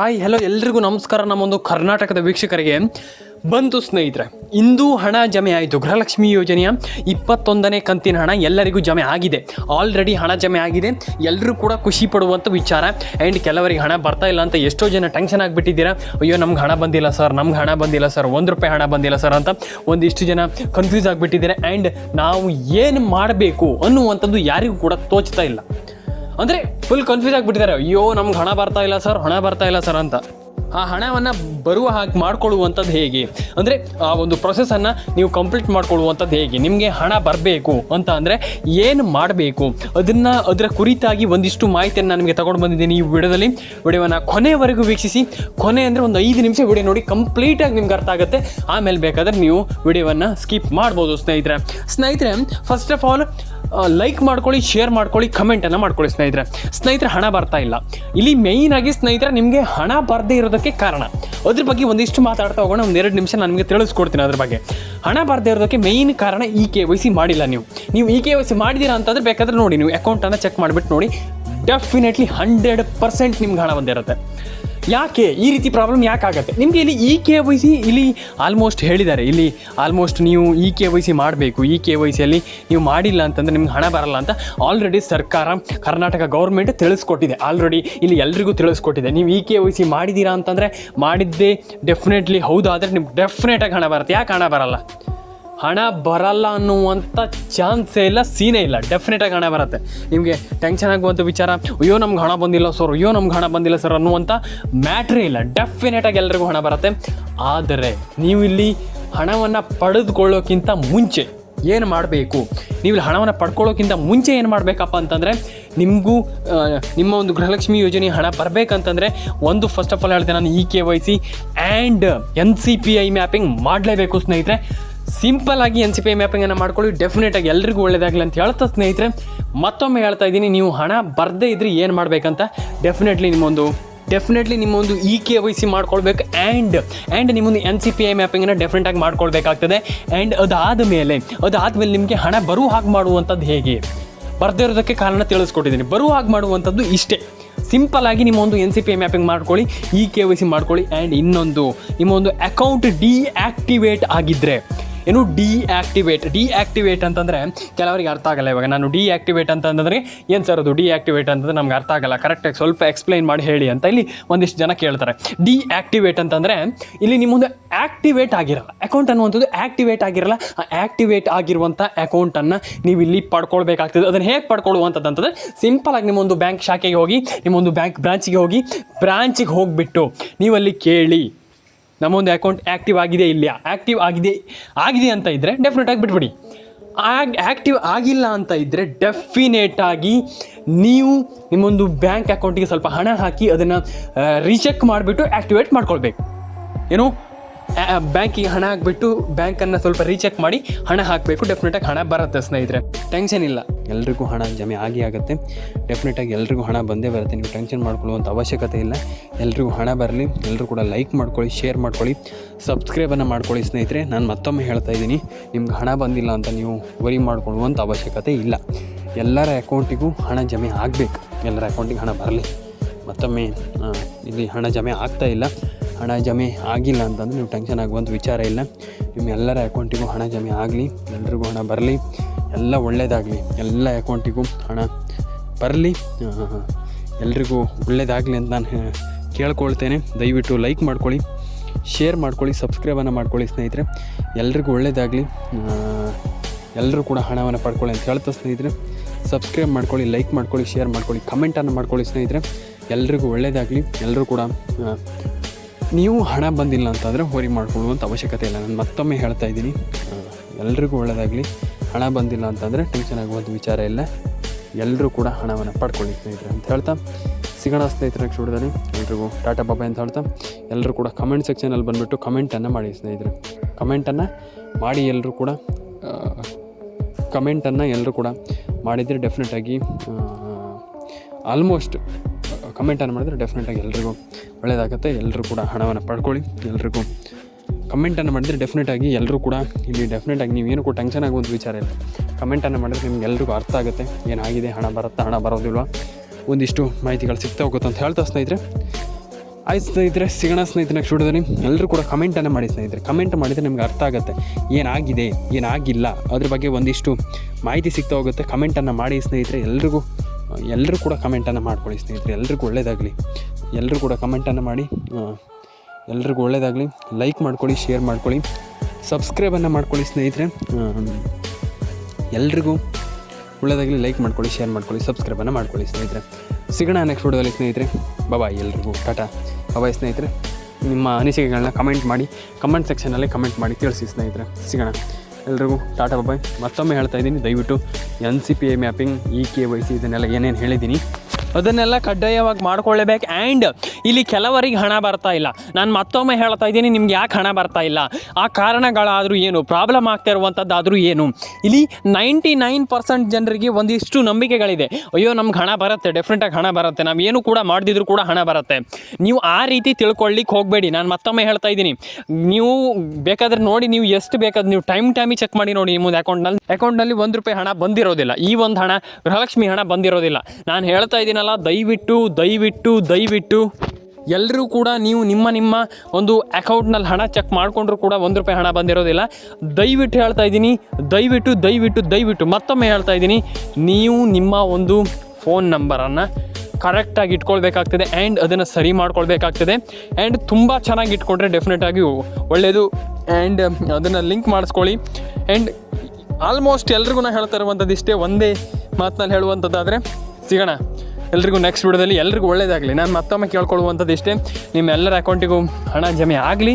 Hi hello ಎಲ್ರಿಗೂ ನಮಸ್ಕಾರ. ನಮ್ಮೊಂದು ಕರ್ನಾಟಕದ ವೀಕ್ಷಕರಿಗೆ ಬಂತು ಸ್ನೇಹಿತರೆ, ಇಂದು ಹಣ ಜಮೆ ಆಯಿತು. ಗೃಹಲಕ್ಷ್ಮಿ ಯೋಜನೆಯ ಇಪ್ಪತ್ತೊಂದನೇ ಕಂತಿನ ಹಣ ಎಲ್ಲರಿಗೂ ಜಮೆ ಆಗಿದೆ. ಆಲ್ರೆಡಿ ಹಣ ಜಮೆ ಆಗಿದೆ. ಎಲ್ಲರೂ ಕೂಡ ಖುಷಿ ಪಡುವಂಥ ವಿಚಾರ. ಆ್ಯಂಡ್ ಕೆಲವರಿಗೆ ಹಣ ಬರ್ತಾ ಇಲ್ಲ ಅಂತ ಎಷ್ಟೋ ಜನ ಟೆನ್ಷನ್ ಆಗಿಬಿಟ್ಟಿದ್ದೀರಾ. ಅಯ್ಯೋ, ನಮ್ಗೆ ಹಣ ಬಂದಿಲ್ಲ ಸರ್ ನಮ್ಗೆ ಹಣ ಬಂದಿಲ್ಲ ಸರ್ ಒಂದು ರೂಪಾಯಿ ಹಣ ಬಂದಿಲ್ಲ ಸರ್ ಅಂತ ಒಂದಿಷ್ಟು ಜನ ಕನ್ಫ್ಯೂಸ್ ಆಗಿಬಿಟ್ಟಿದ್ದೀರಾ. ಆ್ಯಂಡ್ ನಾವು ಏನು ಮಾಡಬೇಕು ಅನ್ನುವಂಥದ್ದು ಯಾರಿಗೂ ಕೂಡ ತೋಚ್ತಾ ಇಲ್ಲ. ಅಂದರೆ ಫುಲ್ ಕನ್ಫ್ಯೂಸ್ ಆಗಿಬಿಟ್ಟಿದ್ದಾರೆ. ಅಯ್ಯೋ, ನಮ್ಗೆ ಹಣ ಬರ್ತಾ ಇಲ್ಲ ಸರ್, ಹಣ ಬರ್ತಾ ಇಲ್ಲ ಸರ್ ಅಂತ. ಆ ಹಣವನ್ನು ಬರುವ ಹಾಗೆ ಮಾಡ್ಕೊಳ್ಳುವಂಥದ್ದು ಹೇಗೆ? ಅಂದರೆ ಆ ಒಂದು ಪ್ರೊಸೆಸನ್ನು ನೀವು ಕಂಪ್ಲೀಟ್ ಮಾಡ್ಕೊಳ್ಳುವಂಥದ್ದು ಹೇಗೆ? ನಿಮಗೆ ಹಣ ಬರಬೇಕು ಅಂತ ಅಂದರೆ ಏನು ಮಾಡಬೇಕು? ಅದನ್ನು ಅದರ ಕುರಿತಾಗಿ ಒಂದಿಷ್ಟು ಮಾಹಿತಿಯನ್ನು ನಿಮಗೆ ತಗೊಂಡು ಬಂದಿದ್ದೀನಿ ಈ ವಿಡಿಯೋದಲ್ಲಿ. ವಿಡಿಯೋವನ್ನು ಕೊನೆವರೆಗೂ ವೀಕ್ಷಿಸಿ. ಕೊನೆ ಅಂದರೆ ಒಂದು ಐದು ನಿಮಿಷ ವಿಡಿಯೋ ನೋಡಿ ಕಂಪ್ಲೀಟಾಗಿ ನಿಮ್ಗೆ ಅರ್ಥ ಆಗುತ್ತೆ. ಆಮೇಲೆ ಬೇಕಾದರೆ ನೀವು ವಿಡಿಯೋವನ್ನು ಸ್ಕಿಪ್ ಮಾಡ್ಬೋದು ಸ್ನೇಹಿತರೆ. ಸ್ನೇಹಿತರೆ ಫಸ್ಟ್ ಆಫ್ ಆಲ್ ಲೈಕ್ ಮಾಡ್ಕೊಳ್ಳಿ ಶೇರ್ ಮಾಡ್ಕೊಳ್ಳಿ ಕಮೆಂಟನ್ನು ಮಾಡ್ಕೊಳ್ಳಿ ಸ್ನೇಹಿತರೆ. ಸ್ನೇಹಿತರೆ, ಹಣ ಬರ್ತಾ ಇಲ್ಲ. ಇಲ್ಲಿ ಮೇಯ್ನ್ ಆಗಿ ಸ್ನೇಹಿತರೆ, ನಿಮಗೆ ಹಣ ಬರದೇ ಇರೋದಕ್ಕೆ ಕಾರಣ. ಅದ್ರ ಬಗ್ಗೆ ಒಂದಿಷ್ಟು ಮಾತಾಡ್ತಾ ಹೋಗೋಣ, ಒಂದು ಎರಡು ನಿಮಿಷ ನಾನು ನಿಮಗೆ ತಿಳಿಸ್ಕೊಡ್ತೀನಿ ಅದ್ರ ಬಗ್ಗೆ. ಹಣ ಬರದೇ ಇರೋದಕ್ಕೆ ಮೇಯ್ನ್ ಕಾರಣ ಇ ಕೆ ವೈ ಸಿ ಮಾಡಿಲ್ಲ ನೀವು. ನೀವು ಇ ಕೆ ವೈ ಸಿ ಮಾಡಿದ್ದೀರಾ ಅಂತಂದ್ರೆ ಬೇಕಾದ್ರೆ ನೋಡಿ, ನೀವು ಅಕೌಂಟನ್ನು ಚೆಕ್ ಮಾಡಿಬಿಟ್ಟು ನೋಡಿ ಡೆಫಿನೆಟ್ಲಿ ಹಂಡ್ರೆಡ್ ಪರ್ಸೆಂಟ್ ನಿಮ್ಗೆ ಹಣ ಬಂದಿರುತ್ತೆ. ಯಾಕೆ? ಈ ರೀತಿ ಪ್ರಾಬ್ಲಮ್ ಯಾಕೆ ಯಾಕಾಗತ್ತೆ? ನಿಮಗೆ ಇಲ್ಲಿ ಇ ಕೆ ವೈ ಸಿ ಇಲ್ಲಿ ಆಲ್ಮೋಸ್ಟ್ ಹೇಳಿದ್ದಾರೆ. ಇಲ್ಲಿ ಆಲ್ಮೋಸ್ಟ್ ನೀವು ಇ ಕೆ ವೈ ಸಿ ಮಾಡಬೇಕು. ಇ ಕೆ ವೈ ಸಿಯಲ್ಲಿ ನೀವು ಮಾಡಿಲ್ಲ ಅಂತಂದರೆ ನಿಮ್ಗೆ ಹಣ ಬರಲ್ಲ ಅಂತ ಆಲ್ರೆಡಿ ಸರ್ಕಾರ, ಕರ್ನಾಟಕ ಗೌರ್ಮೆಂಟ್ ತಿಳಿಸ್ಕೊಟ್ಟಿದೆ. ಆಲ್ರೆಡಿ ಇಲ್ಲಿ ಎಲ್ರಿಗೂ ತಿಳಿಸ್ಕೊಟ್ಟಿದೆ. ನೀವು ಇ ಕೆ ವೈ ಸಿ ಮಾಡಿದ್ದೀರಾ ಅಂತಂದರೆ ಮಾಡಿದ್ದೇ ಡೆಫಿನೆಟ್ಲಿ ಹೌದಾದರೆ ನಿಮ್ಗೆ ಡೆಫಿನೆಟಾಗಿ ಹಣ ಬರುತ್ತೆ. ಯಾಕೆ ಹಣ ಬರಲ್ಲ? ಹಣ ಬರಲ್ಲ ಅನ್ನುವಂಥ ಚಾನ್ಸೇ ಇಲ್ಲ, ಸೀನೇ ಇಲ್ಲ. ಡೆಫಿನೆಟಾಗಿ ಹಣ ಬರುತ್ತೆ. ನಿಮಗೆ ಟೆನ್ಷನ್ ಆಗುವಂಥ ವಿಚಾರ, ಅಯ್ಯೋ ನಮ್ಗೆ ಹಣ ಬಂದಿಲ್ಲ ಸರ್ ಅಯ್ಯೋ ನಮ್ಗೆ ಹಣ ಬಂದಿಲ್ಲ ಸರ್ ಅನ್ನುವಂಥ ಮ್ಯಾಟ್ರೇ ಇಲ್ಲ. ಡೆಫಿನೆಟಾಗಿ ಎಲ್ರಿಗೂ ಹಣ ಬರುತ್ತೆ. ಆದರೆ ನೀವು ಇಲ್ಲಿ ಹಣವನ್ನು ಪಡೆದುಕೊಳ್ಳೋಕ್ಕಿಂತ ಮುಂಚೆ ಏನು ಮಾಡಬೇಕು? ನೀವು ಹಣವನ್ನು ಪಡ್ಕೊಳ್ಳೋಕ್ಕಿಂತ ಮುಂಚೆ ಏನು ಮಾಡಬೇಕಪ್ಪ ಅಂತಂದರೆ, ನಿಮಗೂ ನಿಮ್ಮ ಒಂದು ಗೃಹಲಕ್ಷ್ಮಿ ಯೋಜನೆ ಹಣ ಬರಬೇಕಂತಂದರೆ, ಒಂದು ಫಸ್ಟ್ ಆಫ್ ಆಲ್ ಹೇಳ್ತೇನೆ ನಾನು E K Y C and N C P I mapping ಮಾಡಲೇಬೇಕು ಸ್ನೇಹಿತರೆ. ಸಿಂಪಲ್ ಆಗಿ ಎನ್ ಸಿ ಪಿ ಐ ಮ್ಯಾಪಿಂಗನ್ನು ಮಾಡ್ಕೊಳ್ಳಿ. ಡೆಫಿನೆಟ್ ಆಗಿ ಎಲ್ರಿಗೂ ಒಳ್ಳೇದಾಗಲಿ ಅಂತ ಹೇಳ್ತಾ ಸ್ನೇಹಿತರೆ, ಮತ್ತೊಮ್ಮೆ ಹೇಳ್ತಾ ಇದ್ದೀನಿ, ನೀವು ಹಣ ಬರದೇ ಇದ್ರೆ ಏನು ಮಾಡಬೇಕಂತ? ಡೆಫಿನೆಟ್ಲಿ ನಿಮ್ಮೊಂದು ಡೆಫಿನೆಟ್ಲಿ ನಿಮ್ಮೊಂದು ಇ ಕೆ ವೈ ಸಿ ಮಾಡ್ಕೊಳ್ಬೇಕು ಆ್ಯಂಡ್ ಆ್ಯಂಡ್ ನಿಮ್ಮೊಂದು ಎನ್ ಸಿ ಪಿ ಐ ಮ್ಯಾಪಿಂಗನ್ನು ಡೆಫಿನೆಟಾಗಿ ಮಾಡ್ಕೊಳ್ಬೇಕಾಗ್ತದೆ ಆ್ಯಂಡ್ ಅದಾದ ಮೇಲೆ ಅದಾದಮೇಲೆ ನಿಮಗೆ ಹಣ ಬರುವ ಹಾಗೆ ಮಾಡುವಂಥದ್ದು ಹೇಗೆ? ಬರದೇ ಇರೋದಕ್ಕೆ ಕಾರಣ ತಿಳಿಸ್ಕೊಟ್ಟಿದ್ದೀನಿ. ಬರುವ ಹಾಗೆ ಮಾಡುವಂಥದ್ದು ಇಷ್ಟೇ. ಸಿಂಪಲ್ ಆಗಿ ನಿಮ್ಮೊಂದು N C P I mapping ಮಾಡ್ಕೊಳ್ಳಿ ಇ ಕೆ ವೈ ಸಿ ಮಾಡ್ಕೊಳ್ಳಿ ಆ್ಯಂಡ್ ಇನ್ನೊಂದು, ನಿಮ್ಮೊಂದು ಅಕೌಂಟ್ ಡಿಆಕ್ಟಿವೇಟ್ ಆಗಿದ್ದರೆ ಏನು ಡಿಆಕ್ಟಿವೇಟ್ ಡಿಆಕ್ಟಿವೇಟ್ ಅಂತಂದರೆ ಕೆಲವರಿಗೆ ಅರ್ಥ ಆಗಲ್ಲ ಇವಾಗ. ನಾನು ಡಿಆಕ್ಟಿವೇಟ್ ಅಂತಂದರೆ ಏನು ಸರ್ ಅದು ಡಿಆಕ್ಟಿವೇಟ್ ಅಂತಂದ್ರೆ ನಮ್ಗೆ ಅರ್ಥ ಆಗಲ್ಲ. ಕರೆಕ್ಟಾಗಿ ಸ್ವಲ್ಪ ಎಕ್ಸ್ಪ್ಲೈನ್ ಮಾಡಿ ಹೇಳಿ ಅಂತ ಇಲ್ಲಿ ಒಂದಿಷ್ಟು ಜನ ಕೇಳ್ತಾರೆ. ಡಿಆಕ್ಟಿವೇಟ್ ಅಂತಂದರೆ ಇಲ್ಲಿ ನಿಮ್ಮೊಂದು ಆಕ್ಟಿವೇಟ್ ಆಗಿರಲ್ಲ. ಅಕೌಂಟ್ ಅನ್ನುವಂಥದ್ದು ಆಕ್ಟಿವೇಟ್ ಆಗಿರಲ್ಲ. ಆ ಆ್ಯಕ್ಟಿವೇಟ್ ಆಗಿರುವಂಥ ಅಕೌಂಟನ್ನು ನೀವು ಇಲ್ಲಿ ಪಡ್ಕೊಳ್ಬೇಕಾಗ್ತದೆ. ಅದನ್ನು ಹೇಗೆ ಪಡ್ಕೊಳ್ಳುವಂಥದ್ದು ಸಿಂಪಲಾಗಿ ನಿಮ್ಮೊಂದು ಬ್ಯಾಂಕ್ ಶಾಖೆಗೆ ಹೋಗಿ, ನಿಮ್ಮೊಂದು ಬ್ಯಾಂಕ್ ಬ್ರಾಂಚಿಗೆ ಹೋಗಿ ಬ್ರಾಂಚಿಗೆ ಹೋಗಿಬಿಟ್ಟು ನೀವಲ್ಲಿ ಕೇಳಿ ನಮ್ಮೊಂದು ಅಕೌಂಟ್ ಆ್ಯಕ್ಟಿವ್ ಆಗಿದೆ ಇಲ್ಲ ಆ್ಯಕ್ಟಿವ್ ಆಗಿದೆ ಆಗಿದೆ ಅಂತ ಇದ್ದರೆ ಡೆಫಿನೆಟಾಗಿ ಬಿಟ್ಬಿಡಿ. ಆಗ ಆ್ಯಕ್ಟಿವ್ ಆಗಿಲ್ಲ ಅಂತ ಇದ್ದರೆ ಡೆಫಿನೇಟಾಗಿ ನೀವು ನಿಮ್ಮೊಂದು ಬ್ಯಾಂಕ್ ಅಕೌಂಟಿಗೆ ಸ್ವಲ್ಪ ಹಣ ಹಾಕಿ ಅದನ್ನು ರೀಚೆಕ್ ಮಾಡಿಬಿಟ್ಟು ಆ್ಯಕ್ಟಿವೇಟ್ ಮಾಡ್ಕೊಳ್ಬೇಕು. ಏನು? ಬ್ಯಾಂಕಿಗೆ ಹಣ ಹಾಕ್ಬಿಟ್ಟು ಬ್ಯಾಂಕನ್ನು ಸ್ವಲ್ಪ ರೀಚೆಕ್ ಮಾಡಿ ಹಣ ಹಾಕಬೇಕು. ಡೆಫಿನೆಟಾಗಿ ಹಣ ಬರುತ್ತೆ ಸ್ನೇಹಿತರೆ. ಟೆನ್ಷನ್ ಇಲ್ಲ. ಎಲ್ರಿಗೂ ಹಣ ಜಮೆ ಆಗಿ ಆಗುತ್ತೆ. ಡೆಫಿನೆಟಾಗಿ ಎಲ್ರಿಗೂ ಹಣ ಬಂದೇ ಬರುತ್ತೆ. ನೀವು ಟೆನ್ಷನ್ ಮಾಡ್ಕೊಳ್ಳುವಂಥ ಅವಶ್ಯಕತೆ ಇಲ್ಲ. ಎಲ್ರಿಗೂ ಹಣ ಬರಲಿ. ಎಲ್ಲರೂ ಕೂಡ ಲೈಕ್ ಮಾಡ್ಕೊಳ್ಳಿ ಶೇರ್ ಮಾಡ್ಕೊಳ್ಳಿ. ಸಬ್ಸ್ಕ್ರೈಬನ್ನು ಮಾಡ್ಕೊಳ್ಳಿ ಸ್ನೇಹಿತರೆ. ನಾನು ಮತ್ತೊಮ್ಮೆ ಹೇಳ್ತಾ ಇದ್ದೀನಿ, ನಿಮ್ಗೆ ಹಣ ಬಂದಿಲ್ಲ ಅಂತ ನೀವು ವರಿ ಮಾಡ್ಕೊಳ್ಳುವಂಥ ಅವಶ್ಯಕತೆ ಇಲ್ಲ. ಎಲ್ಲರ ಅಕೌಂಟಿಗೂ ಹಣ ಜಮೆ ಆಗಬೇಕು. ಎಲ್ಲರ ಅಕೌಂಟಿಗೆ ಹಣ ಬರಲಿ. ಮತ್ತೊಮ್ಮೆ ಇಲ್ಲಿ ಹಣ ಜಮೆ ಆಗ್ತಾ ಇಲ್ಲ. ಹಣ ಜಮೆ ಆಗಿಲ್ಲ ಅಂತಂದ್ರೆ ನೀವು ಟೆನ್ಷನ್ ಆಗುವಂಥ ವಿಚಾರ ಇಲ್ಲ. ನಿಮ್ಮೆಲ್ಲರ ಅಕೌಂಟಿಗೂ ಹಣ ಜಮೆ ಆಗಲಿ. ಎಲ್ರಿಗೂ ಹಣ ಬರಲಿ. ಎಲ್ಲ ಒಳ್ಳೆಯದಾಗಲಿ ಎಲ್ಲ ಅಕೌಂಟಿಗೂ ಹಣ ಬರಲಿ. ಎಲ್ರಿಗೂ ಒಳ್ಳೆಯದಾಗಲಿ ಅಂತ ನಾನು ಕೇಳ್ಕೊಳ್ತೇನೆ. ದಯವಿಟ್ಟು ಲೈಕ್ ಮಾಡ್ಕೊಳ್ಳಿ ಶೇರ್ ಮಾಡ್ಕೊಳ್ಳಿ ಸಬ್ಸ್ಕ್ರೈಬನ್ನು ಮಾಡ್ಕೊಳ್ಳಿ ಸ್ನೇಹಿತರೆ. ಎಲ್ರಿಗೂ ಒಳ್ಳೆಯದಾಗಲಿ ಎಲ್ಲರೂ ಕೂಡ ಹಣವನ್ನು ಪಡ್ಕೊಳ್ಳಿ ಅಂತ ಹೇಳ್ತಾ ಸ್ನೇಹಿತರೆ. ಸಬ್ಸ್ಕ್ರೈಬ್ ಮಾಡ್ಕೊಳ್ಳಿ ಲೈಕ್ ಮಾಡ್ಕೊಳ್ಳಿ ಶೇರ್ ಮಾಡ್ಕೊಳ್ಳಿ ಕಮೆಂಟನ್ನು ಮಾಡ್ಕೊಳ್ಳಿ ಸ್ನೇಹಿತರೆ. ಎಲ್ರಿಗೂ ಒಳ್ಳೆಯದಾಗಲಿ ಎಲ್ಲರೂ ಕೂಡ ನೀವು ಹಣ ಬಂದಿಲ್ಲ ಅಂತಂದರೆ ಹೋರಿ ಮಾಡ್ಕೊಳ್ಳುವಂಥ ಅವಶ್ಯಕತೆ ಇಲ್ಲ. ನಾನು ಮತ್ತೊಮ್ಮೆ ಹೇಳ್ತಾ ಇದ್ದೀನಿ. ಎಲ್ರಿಗೂ ಒಳ್ಳೆಯದಾಗಲಿ ಹಣ ಬಂದಿಲ್ಲ ಅಂತಂದರೆ ಟೆನ್ಷನ್ ಆಗುವಂಥ ವಿಚಾರ ಇಲ್ಲ. ಎಲ್ಲರೂ ಕೂಡ ಹಣವನ್ನು ಪಡ್ಕೊಳ್ಳಿ ಸ್ನೇಹಿತರೆ ಅಂತ ಹೇಳ್ತಾ, ಸಿಗೋಣ ಸ್ನೇಹಿತರ ಶೂಡದಲ್ಲಿ ಎಲ್ರಿಗೂ ಟಾಟಾ ಬಾಬಾಯ್ ಅಂತ ಹೇಳ್ತಾ ಎಲ್ಲರೂ ಕೂಡ ಕಮೆಂಟ್ ಸೆಕ್ಷನಲ್ಲಿ ಬಂದುಬಿಟ್ಟು ಕಮೆಂಟನ್ನು ಮಾಡಿ ಸ್ನೇಹಿತರೆ. ಕಮೆಂಟನ್ನು ಮಾಡಿ ಎಲ್ಲರೂ ಕೂಡ ಕಮೆಂಟನ್ನು ಎಲ್ಲರೂ ಕೂಡ ಮಾಡಿದರೆ ಡೆಫಿನೆಟಾಗಿ ಆಲ್ಮೋಸ್ಟ್ ಕಮೆಂಟನ್ನು ಮಾಡಿದರೆ ಡೆಫಿನೆಟಾಗಿ ಎಲ್ರಿಗೂ ಒಳ್ಳೆಯದಾಗುತ್ತೆ ಎಲ್ಲರೂ ಕೂಡ ಹಣವನ್ನು ಪಡ್ಕೊಳ್ಳಿ. ಎಲ್ರಿಗೂ ಕಮೆಂಟನ್ನು ಮಾಡಿದರೆ ಡೆಫಿನೆಟಾಗಿ ಎಲ್ಲರೂ ಕೂಡ ಇಲ್ಲಿ ಡೆಫಿನೆಟಾಗಿ ಕೂಡ ಟೆನ್ಷನ್ ಆಗುವಂಥ ವಿಚಾರ ಇಲ್ಲ. ಕಮೆಂಟನ್ನು ಮಾಡಿದ್ರೆ ನಿಮ್ಗೆ ಎಲ್ರಿಗೂ ಅರ್ಥ ಆಗುತ್ತೆ, ಏನಾಗಿದೆ, ಹಣ ಬರುತ್ತಾ, ಹಣ ಬರೋದಿಲ್ವಾ? ಒಂದಿಷ್ಟು ಮಾಹಿತಿಗಳು ಸಿಗ್ತಾ ಹೋಗುತ್ತೆ ಅಂತ ಹೇಳ್ತಾ ಸ್ನೇಹಿತರೆ. ಆಯ್ತು ಸ್ನೇಹಿತರೆ, ಸಿಗೋಣ ಸ್ನೇಹಿತರೆ ನೆಕ್ಸ್ಟ್ ಎಲ್ಲರೂ ಕೂಡ ಕಮೆಂಟನ್ನು ಮಾಡಿ ಸ್ನೇಹಿತರೆ. ಕಮೆಂಟ್ ಮಾಡಿದರೆ ನಿಮ್ಗೆ ಅರ್ಥ ಆಗುತ್ತೆ, ಏನಾಗಿದೆ, ಏನಾಗಿಲ್ಲ? ಅದ್ರ ಬಗ್ಗೆ ಒಂದಿಷ್ಟು ಮಾಹಿತಿ ಸಿಗ್ತಾ ಹೋಗುತ್ತೆ. ಕಮೆಂಟನ್ನು ಮಾಡಿ ಸ್ನೇಹಿತರೆ, ಎಲ್ರಿಗೂ ಎಲ್ಲರೂ ಕೂಡ ಕಮೆಂಟನ್ನು ಮಾಡ್ಕೊಳ್ಳಿ ಸ್ನೇಹಿತರೆ. ಎಲ್ರಿಗೂ ಒಳ್ಳೆಯದಾಗಲಿ ಎಲ್ಲರೂ ಕೂಡ ಕಮೆಂಟನ್ನು ಮಾಡಿ ಎಲ್ರಿಗೂ ಒಳ್ಳೆಯದಾಗಲಿ ಲೈಕ್ ಮಾಡ್ಕೊಳ್ಳಿ ಶೇರ್ ಮಾಡ್ಕೊಳ್ಳಿ. ಸಬ್ಸ್ಕ್ರೈಬನ್ನು ಮಾಡ್ಕೊಳ್ಳಿ ಸ್ನೇಹಿತರೆ. ಎಲ್ರಿಗೂ ಒಳ್ಳೆಯದಾಗಲಿ ಲೈಕ್ ಮಾಡ್ಕೊಳ್ಳಿ ಶೇರ್ ಮಾಡ್ಕೊಳ್ಳಿ ಸಬ್ಸ್ಕ್ರೈಬನ್ನು ಮಾಡ್ಕೊಳ್ಳಿ ಸ್ನೇಹಿತರೆ. ಸಿಗೋಣ ನೆಕ್ಸ್ಟ್ ವಿಡಿಯೋದಲ್ಲಿ ಸ್ನೇಹಿತರೆ. ಬಾಯ್ ಎಲ್ರಿಗೂ. ಟಾಟಾ ಬಾಯ್ ಸ್ನೇಹಿತರೆ. ನಿಮ್ಮ ಅನಿಸಿಕೆಗಳನ್ನ ಕಮೆಂಟ್ ಮಾಡಿ ಕಮೆಂಟ್ ಸೆಕ್ಷನಲ್ಲಿ ಕಮೆಂಟ್ ಮಾಡಿ ತಿಳಿಸಿ ಸ್ನೇಹಿತರೆ. ಸಿಗೋಣ. ಎಲ್ರಿಗೂ ಟಾಟಾ ಬಾಯ್ ಮತ್ತೊಮ್ಮೆ ಹೇಳ್ತಾ ಇದ್ದೀನಿ. ದಯವಿಟ್ಟು N C P I mapping E K Y C ಇದನ್ನೆಲ್ಲ ಏನೇನು ಹೇಳಿದ್ದೀನಿ ಅದನ್ನೆಲ್ಲ ಕಡ್ಡಾಯವಾಗಿ ಮಾಡ್ಕೊಳ್ಳೇಬೇಕು. ಆ್ಯಂಡ್ ಇಲ್ಲಿ ಕೆಲವರಿಗೆ ಹಣ ಬರ್ತಾ ಇಲ್ಲ. ನಾನು ಮತ್ತೊಮ್ಮೆ ಹೇಳ್ತಾ ಇದ್ದೀನಿ, ನಿಮ್ಗೆ ಯಾಕೆ ಹಣ ಬರ್ತಾ ಇಲ್ಲ? ಆ ಕಾರಣಗಳಾದರೂ ಏನು? ಪ್ರಾಬ್ಲಮ್ ಆಗ್ತಾ ಇರುವಂಥದ್ದಾದರೂ ಏನು? ಇಲ್ಲಿ ನೈಂಟಿ ನೈನ್ ಪರ್ಸೆಂಟ್ ಜನರಿಗೆ ಒಂದಿಷ್ಟು ನಂಬಿಕೆಗಳಿದೆ. ಅಯ್ಯೋ, ನಮ್ಗೆ ಹಣ ಬರುತ್ತೆ ಡೆಫ್ರೆಂಟಾಗಿ ಹಣ ಬರುತ್ತೆ. ನಾವು ಏನು ಕೂಡ ಮಾಡಿದ್ರು ಕೂಡ ಹಣ ಬರುತ್ತೆ. ನೀವು ಆ ರೀತಿ ತಿಳ್ಕೊಳ್ಳಿಕ್ಕೆ ಹೋಗಬೇಡಿ. ನಾನು ಮತ್ತೊಮ್ಮೆ ಹೇಳ್ತಾ ಇದ್ದೀನಿ. ನೀವು ಬೇಕಾದ್ರೆ ನೋಡಿ, ನೀವು ಎಷ್ಟು ಬೇಕಾದ್ರೆ ನೀವು ಟೈಮ್ ಟೈಮಿಗೆ ಚೆಕ್ ಮಾಡಿ ನೋಡಿ ನಿಮ್ಮ ಅಕೌಂಟ್ನಲ್ಲಿ ಅಕೌಂಟ್ನಲ್ಲಿ ಒಂದು ರೂಪಾಯಿ ಹಣ ಬಂದಿರೋದಿಲ್ಲ. ಈ ಒಂದು ಹಣ, ಗೃಹಲಕ್ಷ್ಮಿ ಹಣ ಬಂದಿರೋದಿಲ್ಲ. ನಾನು ಹೇಳ್ತಾ ಇದ್ದೀನಲ್ಲ ದಯವಿಟ್ಟು ದಯವಿಟ್ಟು ದಯವಿಟ್ಟು. ಎಲ್ಲರೂ ಕೂಡ ನೀವು ನಿಮ್ಮ ನಿಮ್ಮ ಒಂದು ಅಕೌಂಟ್ನಲ್ಲಿ ಹಣ ಚೆಕ್ ಮಾಡಿಕೊಂಡ್ರು ಕೂಡ ಒಂದು ರೂಪಾಯಿ ಹಣ ಬಂದಿರೋದಿಲ್ಲ. ದಯವಿಟ್ಟು ಹೇಳ್ತಾ ಇದ್ದೀನಿ, ದಯವಿಟ್ಟು ದಯವಿಟ್ಟು ದಯವಿಟ್ಟು. ಮತ್ತೊಮ್ಮೆ ಹೇಳ್ತಾ ಇದ್ದೀನಿ, ನೀವು ನಿಮ್ಮ ಒಂದು ಫೋನ್ ನಂಬರನ್ನು ಕರೆಕ್ಟಾಗಿ ಇಟ್ಕೊಳ್ಬೇಕಾಗ್ತದೆ ಆ್ಯಂಡ್ ಅದನ್ನು ಸರಿ ಮಾಡ್ಕೊಳ್ಬೇಕಾಗ್ತದೆ. ಆ್ಯಂಡ್ ತುಂಬ ಚೆನ್ನಾಗಿ ಇಟ್ಕೊಂಡ್ರೆ ಡೆಫಿನೆಟಾಗಿ ಒಳ್ಳೆಯದು ಆ್ಯಂಡ್ ಅದನ್ನು ಲಿಂಕ್ ಮಾಡಿಸ್ಕೊಳ್ಳಿ. ಆ್ಯಂಡ್ ಆಲ್ಮೋಸ್ಟ್ ಎಲ್ರಿಗೂ ಹೇಳ್ತಾ ಇರುವಂಥದ್ದು ಇಷ್ಟೇ ಒಂದೇ ಮಾತಿನಲ್ಲಿ ಹೇಳುವಂಥದ್ದಾದರೆ, ಸಿಗೋಣ. ಎಲ್ರಿಗೂ ನೆಕ್ಸ್ಟ್ ವಿಡಿಯೋದಲ್ಲಿ ಎಲ್ರಿಗೂ ಒಳ್ಳೇದಾಗಲಿ. ನಾನು ಮತ್ತೊಮ್ಮೆ ಕೇಳ್ಕೊಳ್ಳುವಂಥದ್ದು ಇಷ್ಟೇ, ನಿಮ್ಮೆಲ್ಲರ ಅಕೌಂಟಿಗೂ ಹಣ ಜಮೆ ಆಗಲಿ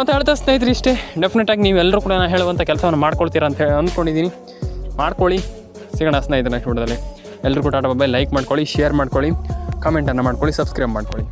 ಅಂತ ಹೇಳ್ತಾ ಸ್ನೇಹಿತರೆ ಇಷ್ಟೇ. ಡೆಫಿನೆಟಾಗಿ ನೀವೆಲ್ಲರೂ ಕೂಡ ನಾನು ಹೇಳುವಂಥ ಕೆಲಸವನ್ನು ಮಾಡ್ಕೊಳ್ತೀರಾ ಅಂತ ಹೇಳಿ ಅಂದ್ಕೊಂಡಿದ್ದೀನಿ. ಮಾಡ್ಕೊಳ್ಳಿ. ಸಿಗೋಣ ಸ್ನೇಹಿತರೆ ನೆಕ್ಸ್ಟ್ ವಿಡಿಯೋದಲ್ಲಿ ಎಲ್ಲರಿಗೂ ಟಾಟಾ ಬಾಯ್ ಲೈಕ್ ಮಾಡ್ಕೊಳ್ಳಿ ಶೇರ್ ಮಾಡ್ಕೊಳ್ಳಿ ಕಮೆಂಟನ್ನು ಮಾಡ್ಕೊಳ್ಳಿ ಸಬ್ಸ್ಕ್ರೈಬ್ ಮಾಡ್ಕೊಳ್ಳಿ.